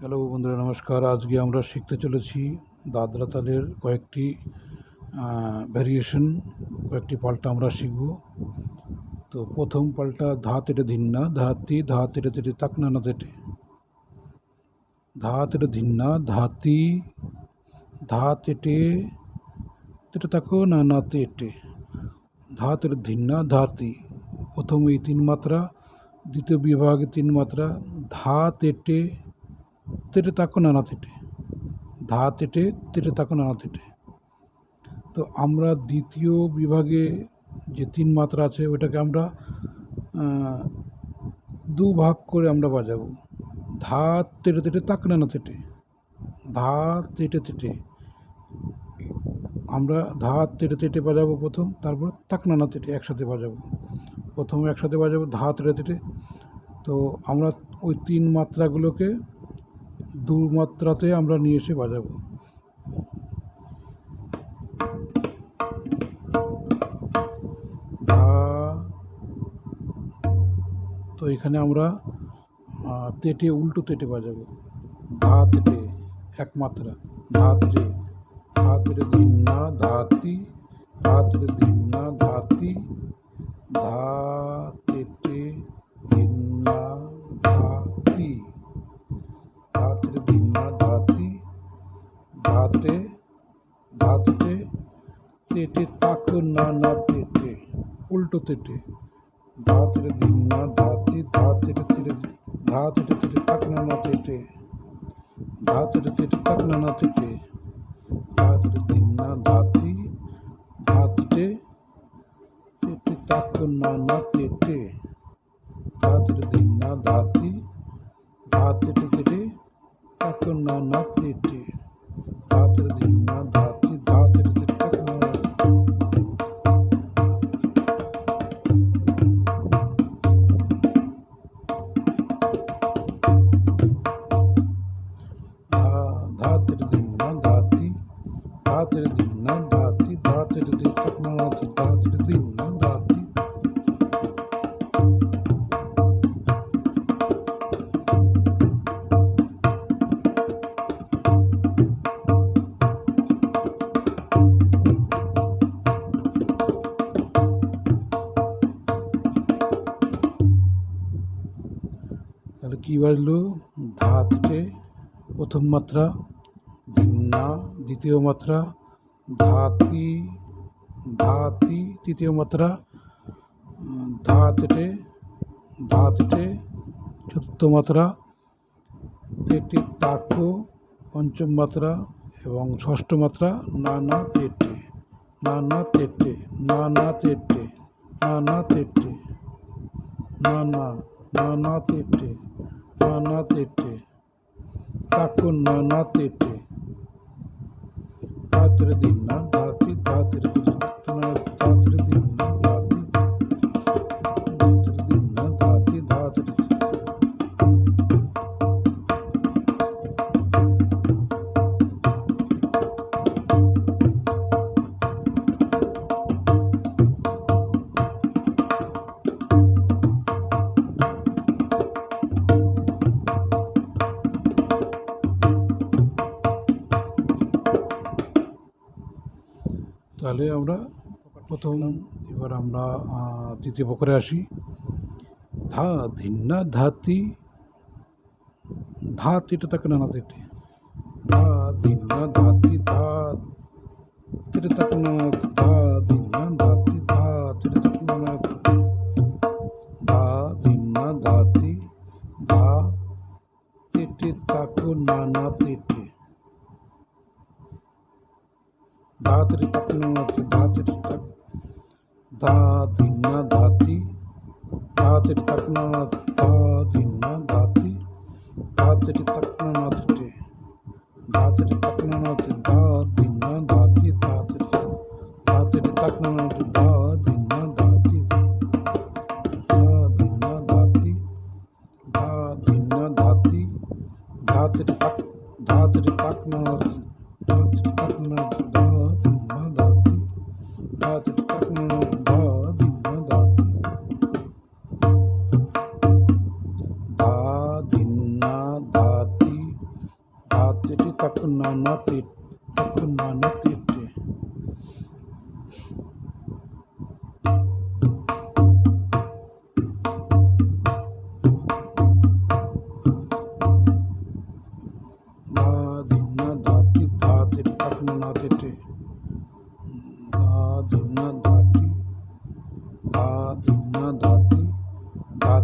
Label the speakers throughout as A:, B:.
A: Hello বন্ধুরা, নমস্কার। আজকে আমরা শিখতে চলেছি দাদরা তালের কয়েকটি ভ্যারিয়েশন কয়েকটি পাল্টা আমরা শিখব। তো প্রথম পাল্টা ধা তেটে ধিন্না ধাতি ধা তেটে তেটে তাকনা না তেটে। ধা তেটে ধিন্না ধাতি ধা তেটে তেটে তাকো না না তেটে। ধা তেটে ধিন্না ধাতি প্রথম এই তিন মাত্রা, দ্বিতীয় বিভাগে তিন মাত্রা, ধা তেটে তেটে তাকো নানা তেটে ধা তেটে তেটে তাকো নানা তেটে তো আমরা দ্বিতীয় বিভাগে যে তিন মাত্রা আছে, ওটাকে আমরা দু ভাগ করে আমরা বাজাবো। ধা তেটে তেটে তাক নানা তেটে ধা তেটে তেটে আমরা ধা তেটে তেটে বাজাবো প্রথম, তারপর তাক নানা তেটে একসাথে বাজাবো। প্রথমে একসাথে বাজাবো ধা তেটে তেটে তো আমরা ওই তিন মাত্রাগুলোকে দু মাত্রাতে আমরা নিয়ে এসে বাজাবো। ধা তো এখানে আমরা তেটে, উল্টো তেটে বাজাবো। ধা তেটে এক মাত্রা ধা তেটে ধা তেটে দিন না, ধাতি ধা তেটে দিন ধাততে তেটে তাক না না তেটে উল্টো তেটে। ধাত্রে দিন্না ধাতি ধাতেটে তেটে ধাতেটে তেটে তাক না না তেটে ধাতেটে তেটে তাক না না তেটে ধাতেটে দিন্না ধাতি ধাততে তেটে তাক না না তেটে ধাতেটে দিন্না ধাতি ধাতেটে তেটে তাক না না তেটে ধাতের ধা- ধাতের দিন না ধাতি ধাতের দিন না ধাতি ধাতের দিন তাক না না না প্রথম মাত্রা, ভিন্না, দ্বিতীয় মাত্রা, ধাতি ধাতি, তৃতীয় মাত্রা, ধাতেটে ধাতেটে, চতুর্থ মাত্রা তেটে তাকো পঞ্চম মাত্রা এবং ষষ্ঠ মাত্রা না না তেটে না না তেটে না না তেটে না না তেটে না না না না তেটে না না তেটে। তাকো না না তেটে ধাত্রে দিন না। তাহলে আমরা প্রথম, এবার আমরা তৃতীয় প্রকারে আসি। ধা ধিন্না ধাতি ধা তেটে তাকে নানা তেটে ধা ধিন্না ধাতি, ধা তেটে তাকে নানা ধা ধিন্না ধাতি, ধা তেটে তাকে নানা ধা ধিন্না ধাতি ধাত্রি তকনা ধা দিনা ধাতি ধাত্রি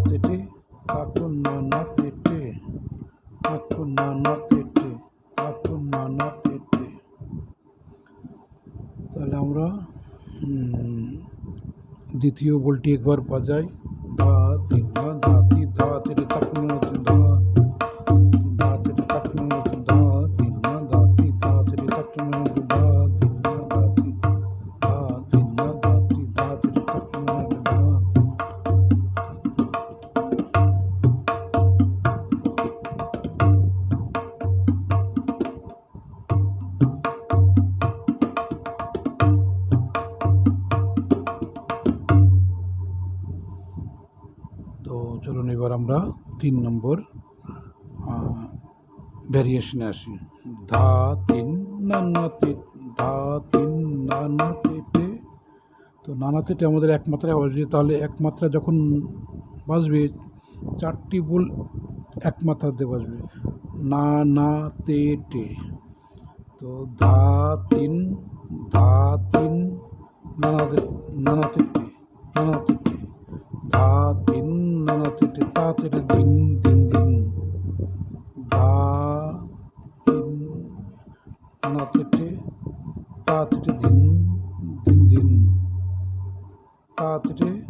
A: তেটে, কাকু না না তেটে, কাকু না না তেটে, কাকু না না তেটে। তাহলে আমরা দ্বিতীয় বলটি একবার বাজাই। এবার আমরা তিন নম্বর ভ্যারিয়েশনে আসি। ধা তিন নানা তে, ধা তিন নানা তেটে তো। নানা তেটে আমাদের এক মাত্রায় বাজবে তাহলে এক মাত্রা যখন বাজবে, চারটি বল এক মাত্রাতে বাজবে। না না তে। টে তো ধা তিন ধা তিন নানা তে- নাচেটে তাঁতটে দিন দিন দিন। তাঁতটে